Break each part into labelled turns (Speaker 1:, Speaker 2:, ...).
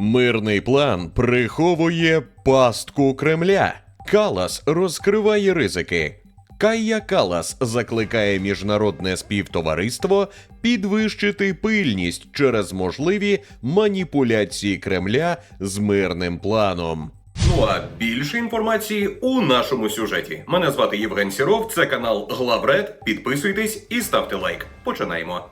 Speaker 1: Мирний план приховує пастку Кремля. Калас розкриває ризики. Кая Калас закликає міжнародне співтовариство підвищити пильність через можливі маніпуляції Кремля з мирним планом.
Speaker 2: Ну а більше інформації у нашому сюжеті. Мене звати Євген Сіров, це канал Главред. Підписуйтесь і ставте лайк. Починаємо.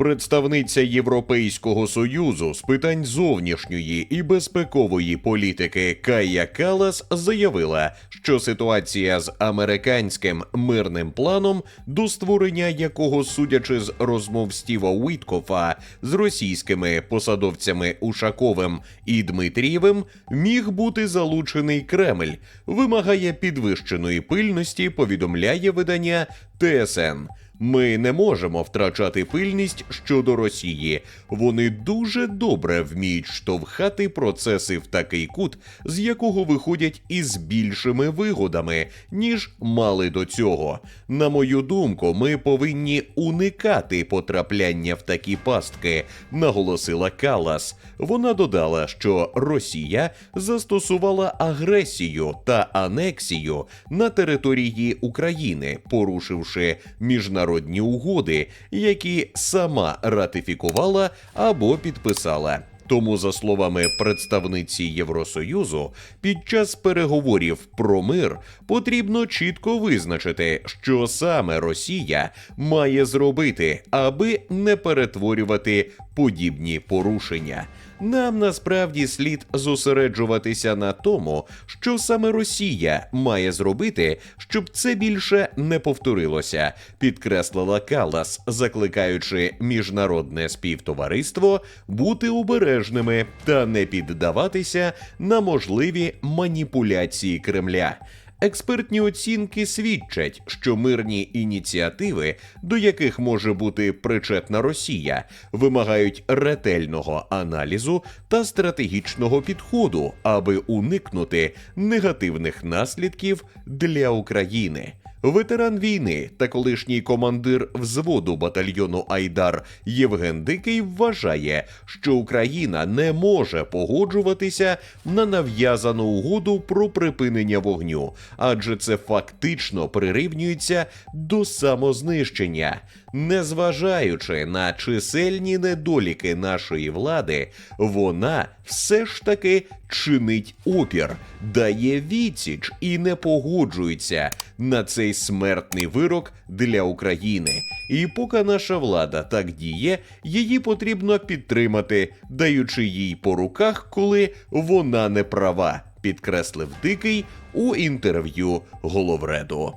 Speaker 1: Представниця Європейського союзу з питань зовнішньої і безпекової політики Кая Калас заявила, що ситуація з американським мирним планом, до створення якого, судячи з розмов Стіва Уіткофа з російськими посадовцями Ушаковим і Дмитрієвим, міг бути залучений Кремль, вимагає підвищеної пильності. Повідомляє видання ТСН. Ми не можемо втрачати пильність щодо Росії. Вони дуже добре вміють штовхати процеси в такий кут, з якого виходять із більшими вигодами, ніж мали до цього. На мою думку, ми повинні уникати потрапляння в такі пастки, наголосила Калас. Вона додала, що Росія застосувала агресію та анексію на території України, порушивши міжнародні угоди, які сама ратифікувала або підписала. Тому, за словами представниці Євросоюзу, під час переговорів про мир потрібно чітко визначити, що саме Росія має зробити, аби не перетворювати подібні порушення. Нам насправді слід зосереджуватися на тому, що саме Росія має зробити, щоб це більше не повторилося, підкреслила Калас, закликаючи міжнародне співтовариство бути обережними та не піддаватися на можливі маніпуляції Кремля. Експертні оцінки свідчать, що мирні ініціативи, до яких може бути причетна Росія, вимагають ретельного аналізу та стратегічного підходу, аби уникнути негативних наслідків для України. Ветеран війни та колишній командир взводу батальйону Айдар Євген Дикий вважає, що Україна не може погоджуватися на нав'язану угоду про припинення вогню, адже це фактично прирівнюється до самознищення. Незважаючи на чисельні недоліки нашої влади, вона все ж таки чинить опір, дає відсіч і не погоджується на цей смертний вирок для України. І поки наша влада так діє, її потрібно підтримати, даючи їй по руках, коли вона не права, підкреслив дикий у інтерв'ю головреду.